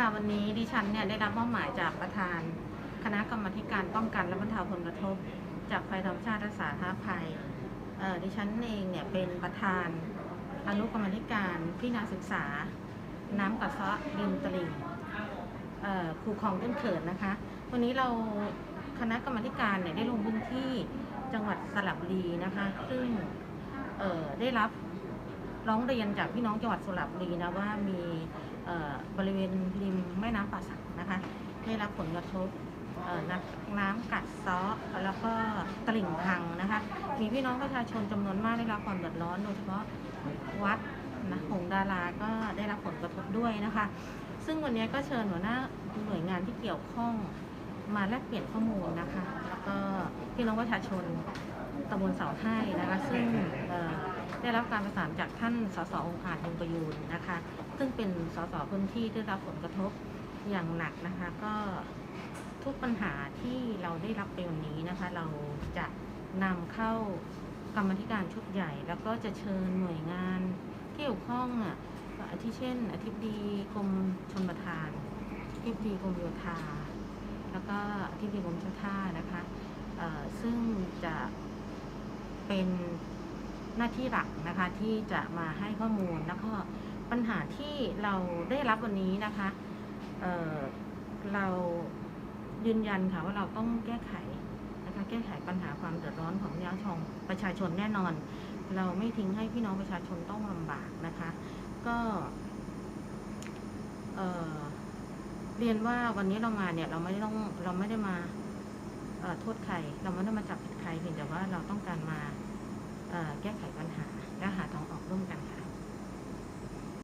ค่ะวันนี้ดิฉันเนี่ยได้รับมอบหมายจากประธาน คณะกรรมการป้องกันและบรรเทาผลกระทบ จากภัยธรรมชาติและสาธารณภัยเอ่อดิฉันเองเนี่ยเป็นประธานอนุกรรมธิการพิจารณาศึกษา น้ำกัดเซาะริมตลิ่งเอ่อคูคลองต้นเขินนะคะ วันนี้เราคณะกรรมการเนี่ยได้ลงพื้นที่จังหวัดสระบุรีนะคะ ซึ่งเอ่อได้รับร้องเรียนจากพี่น้องจังหวัดสระบุรีนะว่ามีเอ่อ บริเวณริมแม่น้ำป่าสักนะคะ ได้รับผลกระทบน้ำกัดเซาะแล้วก็ตลิ่งพังนะคะ มีพี่น้องประชาชนจำนวนมากได้รับความเดือดร้อนโดยเฉพาะวัดนะหงดาราก็ได้รับผลกระทบด้วยนะคะ ซึ่งวันนี้ก็เชิญหัวหน้าหน่วยงานที่เกี่ยวข้องมาแลกเปลี่ยนข้อมูลนะคะ แล้วก็พี่น้องประชาชนตำบลเสาให้นะคะ ซึ่งเอ่อ ได้รับการประสานจากท่านสสองค์อาจยงประยูนนะคะ ซึ่งเป็นสสพื้นที่ได้รับผลกระทบอย่างหนักนะคะ ก็ทุกปัญหาที่เราได้รับไปวันนี้นะคะ เราจะนำเข้ากรรมธิการชุดใหญ่ แล้วก็จะเชิญหน่วยงานที่เกี่ยวข้องอะอาทิเช่น อธิบดีกรมชนประทานอธิบดีกรมโยธา แล้วก็อธิบดีกรมเจ้าท่านะคะซึ่งจะเป็น หน้าที่หลักนะคะที่จะมาให้ข้อมูลแล้วก็ปัญหาที่เราได้รับวันนี้นะคะเเรายืนยันค่ะว่าเราต้องแก้ไขนะคะแก้ไขปัญหาความเดือดร้อนของพี่น้องชงประชาชนแน่นอน เราไม่ทิ้งให้พี่น้องประชาชนต้องลำบากนะคะ ก็เเรียนว่าวันนี้เรามาเนี่ยเราไม่ต้องเราไม่ได้มาโทษใครเราไม่ได้มาจับผิดใครเพียงแต่ว่าเราต้องการมา แก้ไขปัญหา